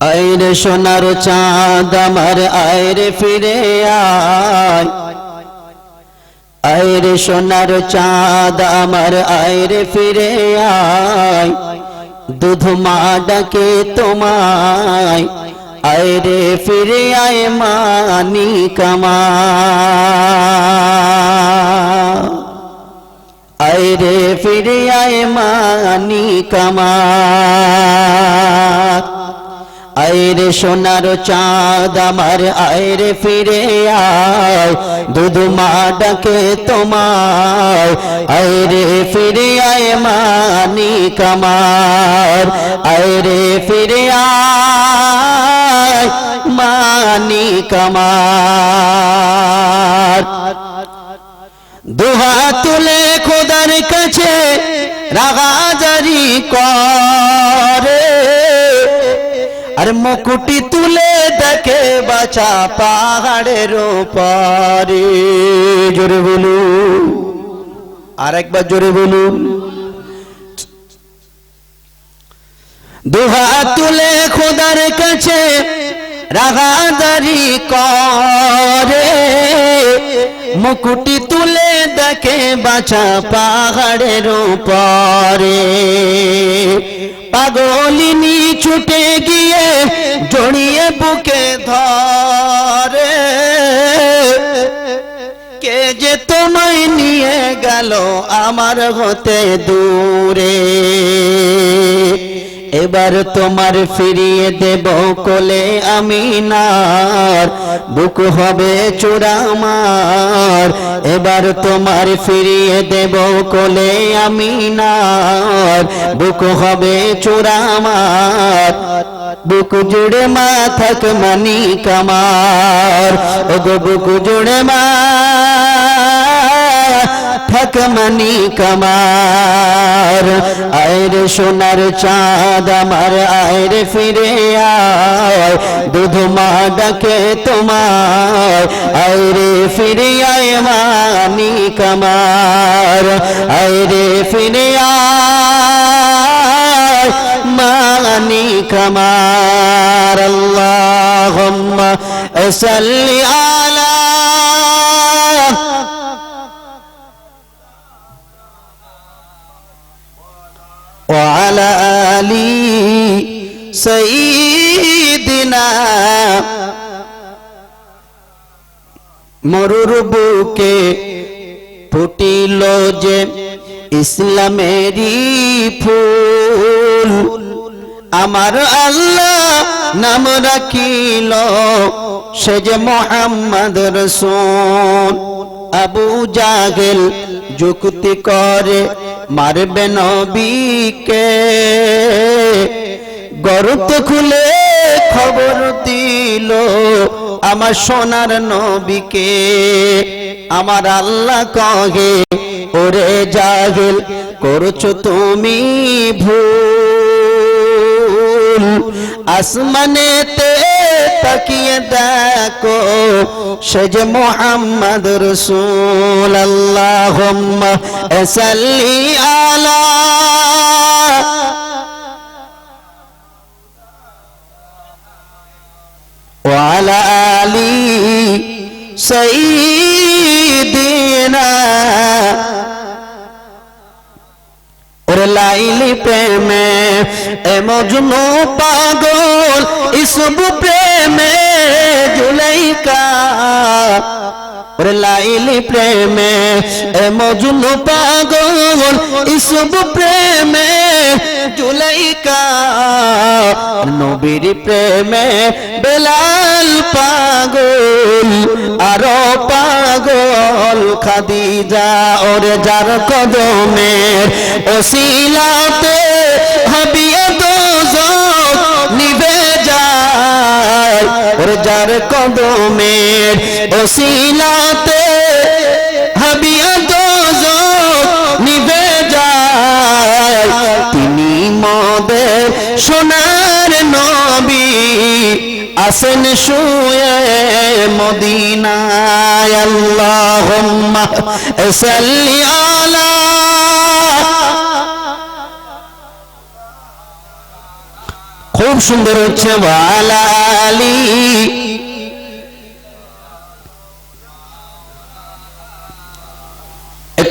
আইরে সোনার চাঁদ আমার আইরে ফিরে আয়। সোনার চাঁদ আমার আইরে ফিরে আয়। দুধ মা ডাকে তোমায়, আইরে ফিরে আয় মানি কামা আইরে ফিরে আয় মানি কামা আইরে সোনার চাঁদ আমার আইরে ফিরে আয়। দুধ মা ডাকে তোমায়। আইরে ফিরে আয় মানি কামার আইরে ফিরে আয় মানি কামার দুহা তুলে খোদার কাছে রাগাজারি করে। আর মুকুটি তুলে দেখে বাছা পাহাড়ের পারে জোরে বলুন, আর একবার জোরে বলুন। দুহা তুলে খোদার কাছে রাগাদারি করে। মুকুটি তুলে দেখে বাছা পাহাড়ের উপরে পাগলিনী ছুটে গিয়ে জড়িয়ে বুকে ধরে কে যে তোমায় নিয়ে গেল আমার হতে দূরে? এবার তোমার ফিরিয়ে দেব কোলে আমি নার বুক হবে চূড়ামার এবার তোমার ফিরিয়ে দেব কোলে আমি নার বুক হবে চূড়ামার বুক জুড়ে মা থাক মানি কামার ওগো বুক জুড়ে মা থাক মানি কামার। আয়রে সোনার চাঁদ আমার আয়রে ফিরে আয়। দুধ মা ডাকে তোমার। আয়রে ফিরে আয় মানি কামার। আয়রে ফিরে আয় মানি কামার। আল্লাহুম্মা সাল্লি আলা সঈদিনা। মরুর বুকে ফুটিল যে ইসলামেরই ফুল। আমার আল্লাহ নাম রাখিল সে যে মোহাম্মদ রসুন আবু জাগেল যুক্তি করে, মারবে নবীকে। গরুত খুলে খবর দিল আমার সোনার নবীকে। আমার আল্লাহ কহে, ওরে জাগেল করছ তুমি ভুল। আসমানেতে তাকিয়ে দেখো, সে যে মোহাম্মদ রসুল আল্লাহ সাল্লি আলা وعلى آل سيدنا ওরে লাইলি প্রেমে এ মজনু পাগল ইসবু প্রেমে জুলাইকা ওরে লাইলি প্রেমে, এ মজনু পাগল, ইসবু প্রেমে, জুলাইকা, নবীর প্রেমে বেলাল পাগল, আরও পাগল, খাদিজা ওরে যার কদমের ওসিলাতে হাবিয়ে যার কদমের ওসিলাতে হাবিয়ে দোজক নিভে যায়। তিনি মদের সোনার নবী আসেন শুয়ে মদিনায়। সাল্লি আলা খুব সুন্দর হচ্ছে ওয়ালালি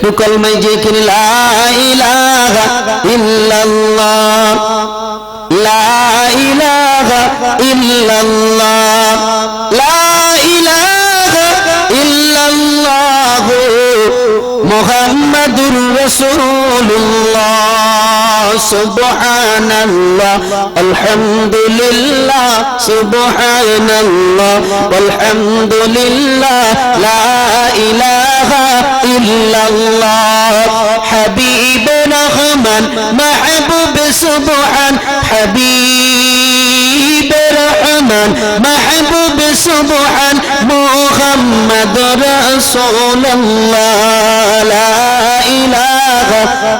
একটু কলমাই যে কিনে লা ইলাহা ইল্লাল্লাহ। লা ইলাহা ইল্লাল্লাহ। লা ইলাহা ইল্লাল্লাহ। মুহাম্মাদুর রাসূলুল্লাহ। سبحان الله الحمد لله سبحان الله والحمد لله لا إله إلا الله. حبيب رحمن محبوب سبحان حبيب رحمن محبوب سبحان محمد رسول الله.